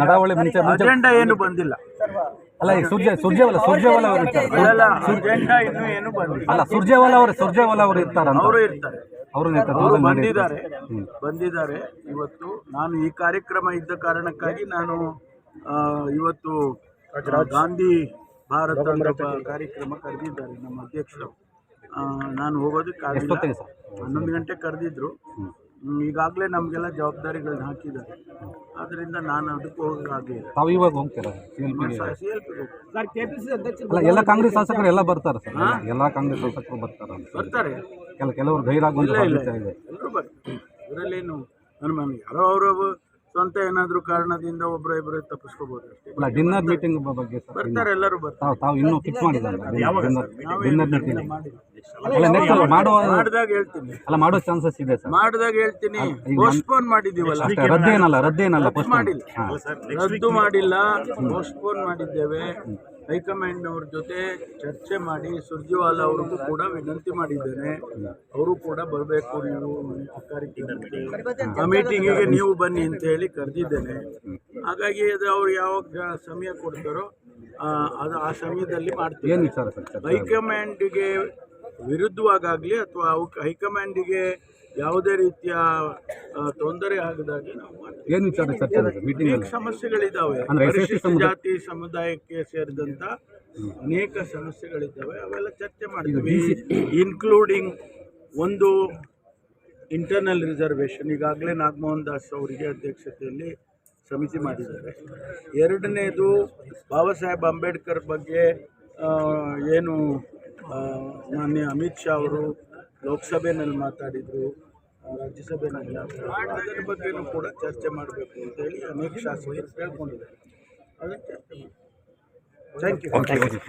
ನಡಾವಳಿ ಮುಂಚೆ ಮುಂಚೆ ಅಜೆಂಡಾ ಏನು ಬಂದಿಲ್ಲ. ಅಲ್ಲ ಈಗ ಸುರ್ಜೆ ಸುರ್ಜೇವಾಲ ಸುರ್ಜೇವಾಲ ಅವರು ಇರ್ತಾರೆ. ಅಲ್ಲ ಅಜೆಂಡಾ ಇನ್ನೂ ಏನು ಬಂದಿಲ್ಲ. ಅಲ್ಲ ಸುರ್ಜೇವಾಲ ಅವರು ಸುರ್ಜೇವಾಲ ಅವರು ಇರ್ತಾರೆ ಅವರು ಇರ್ತಾರೆ. ಅವರು ಅವರು ಬಂದಿದ್ದಾರೆ. ಬಂದಿದ್ದಾರೆ. ಇವತ್ತು ನಾನು ಈ ಕಾರ್ಯಕ್ರಮ ಇದ್ದ ಕಾರಣಕ್ಕಾಗಿ ನಾನು ಇವತ್ತು ಗಾಂಧಿ ಭಾರತ ಅಂತ ಕಾರ್ಯಕ್ರಮ ಕರೆದಿದ್ದಾರೆ ನಮ್ಮ ಅಧ್ಯಕ್ಷರು. ನಾನು ಹೋಗೋದಕ್ಕೆ ಹನ್ನೊಂದು ಗಂಟೆ ಕರೆದಿದ್ರು. ಈಗಾಗಲೇ ನಮಗೆಲ್ಲ ಜವಾಬ್ದಾರಿಗಳನ್ನ ಹಾಕಿದ್ದಾರೆ. ಆದ್ದರಿಂದ ನಾನು ಅದಕ್ಕೆ ಹೋಗೋಕ್ಕಾಗಲಿಲ್ಲ ತಾವು ಇವಾಗ ಹೋಗ್ತೀರಾ? C L P C L P ಅಲ್ಲ ಎಲ್ಲ ಕಾಂಗ್ರೆಸ್ ಶಾಸಕರು ಎಲ್ಲ ಬರ್ತಾರೆ ಸರ್. ಎಲ್ಲ ಕಾಂಗ್ರೆಸ್ ಶಾಸಕರು ಬರ್ತಾರೆ ಬರ್ತಾರೆ. ಕೆಲ ಕೆಲವರು ಗೈರಾಗುವಂತ ಸಾಧ್ಯತೆ ಇದೆ. ಎಲ್ಲರೂ ಬರ್ತಾರೆ. ಇದರಲ್ಲೇನು ಅನುಮಾನ ಯಾರೋ ಅವರು ಸ್ವಂತ ಏನಾದರೂ ಕಾರಣದಿಂದ ಒಬ್ಬರ ಇಬ್ಬರು ತಪ್ಪಿಸ್ಕೋಬಹುದು ಅಷ್ಟೇ. ಅಲ್ಲ ಡಿನ್ನರ್ ಮೀಟಿಂಗ್ ಬಗ್ಗೆ ಸರ್ ಬರ್ತಾರೆ ಎಲ್ಲರೂ ಬರ್ತಾರೆ. ತಾವು ಇನ್ನೂ ಫಿಕ್ಸ್ ಮಾಡಿದ್ದಾರೆ ಡಿನ್ನರ್ ಡಿನ್ನರ್ ಮೀಟಿಂಗ್. ಮಾಡ್ದಾಗ ಹೇಳ್ತೀನಿ. ಅಲ್ಲ ಮಾಡೋ ಚಾನ್ಸಸ್ ಇದೆ ಸರ್. ಮಾಡಿದಾಗ ಹೇಳ್ತೀನಿ. ಪೋಸ್ಟ್ಪೋನ್ ಮಾಡಿದ್ದೀವಲ್ಲ? ಅಷ್ಟೇ ರದ್ದೇನಲ್ಲ ರದ್ದೇನಲ್ಲ ರದ್ದು ಮಾಡಿಲ್ಲ. ರದ್ದು ಮಾಡಿಲ್ಲ ಪೋಸ್ಟ್ಪೋನ್ ಮಾಡಿದ್ದೇವೆ. ಹೈಕಮಾಂಡ್ ಅವ್ರ ಜೊತೆ ಚರ್ಚೆ ಮಾಡಿ ಸುರ್ಜಿವಾಲ ಅವ್ರಿಗೂ ಕೂಡ ವಿನಂತಿ ಮಾಡಿದ್ದೇನೆ. ಅವರು ಕೂಡ ಬರಬೇಕು ನೀವು ಆ ಮೀಟಿಂಗಿಗೆ ನೀವು ಬನ್ನಿ ಅಂತ ಹೇಳಿ ಕರೆದಿದ್ದೇನೆ. ಹಾಗಾಗಿ ಅದು ಅವ್ರು ಯಾವಾಗ ಸಮಯ ಕೊಡ್ತಾರೋ ಅದು ಆ ಸಮಯದಲ್ಲಿ ಮಾಡ್ತೀವಿ. ಹೈಕಮಾಂಡಿಗೆ ವಿರುದ್ಧವಾಗಲಿ ಅಥವಾ ಅವಕ್ಕೆ ಹೈಕಮಾಂಡಿಗೆ ಯಾವುದೇ ರೀತಿಯ ತೊಂದರೆ ಆಗದಾಗಿ ನಾವು ಸಮಸ್ಯೆಗಳಿದ್ದಾವೆ ಪರಿಶಿಷ್ಟ ಜಾತಿ ಸಮುದಾಯಕ್ಕೆ ಸೇರಿದಂತ ಅನೇಕ ಸಮಸ್ಯೆಗಳಿದ್ದಾವೆ ಅವೆಲ್ಲ ಚರ್ಚೆ ಮಾಡ್ತೀವಿ. ಇನ್ಕ್ಲೂಡಿಂಗ್ ಒಂದು ಇಂಟರ್ನಲ್ ರಿಸರ್ವೇಷನ್ ಈಗಾಗಲೇ ನಾಗಮೋಹನ್ ದಾಸ್ ಅವರಿಗೆ ಅಧ್ಯಕ್ಷತೆಯಲ್ಲಿ ಸಮಿತಿ ಮಾಡಿದ್ದಾರೆ. ಎರಡನೇದು ಬಾಬಾ ಸಾಹೇಬ್ ಅಂಬೇಡ್ಕರ್ ಬಗ್ಗೆ ಏನು ಮಾನ್ಯ ಅಮಿತ್ ಶಾ ಅವರು ಲೋಕಸಭೆಯಲ್ಲಿ ಮಾತಾಡಿದರು ರಾಜ್ಯಸಭೆಯಲ್ಲಿ ಮಾತಾಡಿದ್ರು. ಅದರ ಬಗ್ಗೆನೂ ಕೂಡ ಚರ್ಚೆ ಮಾಡಬೇಕು ಅಂತೇಳಿ ಅನೇಕ ಶಾಸಕರು ಕೇಳ್ಕೊಂಡಿದ್ದಾರೆ. ಅದಕ್ಕೆ ಚರ್ಚೆ ಮಾಡಿ ಥ್ಯಾಂಕ್ ಯು ಥ್ಯಾಂಕ್ ಯು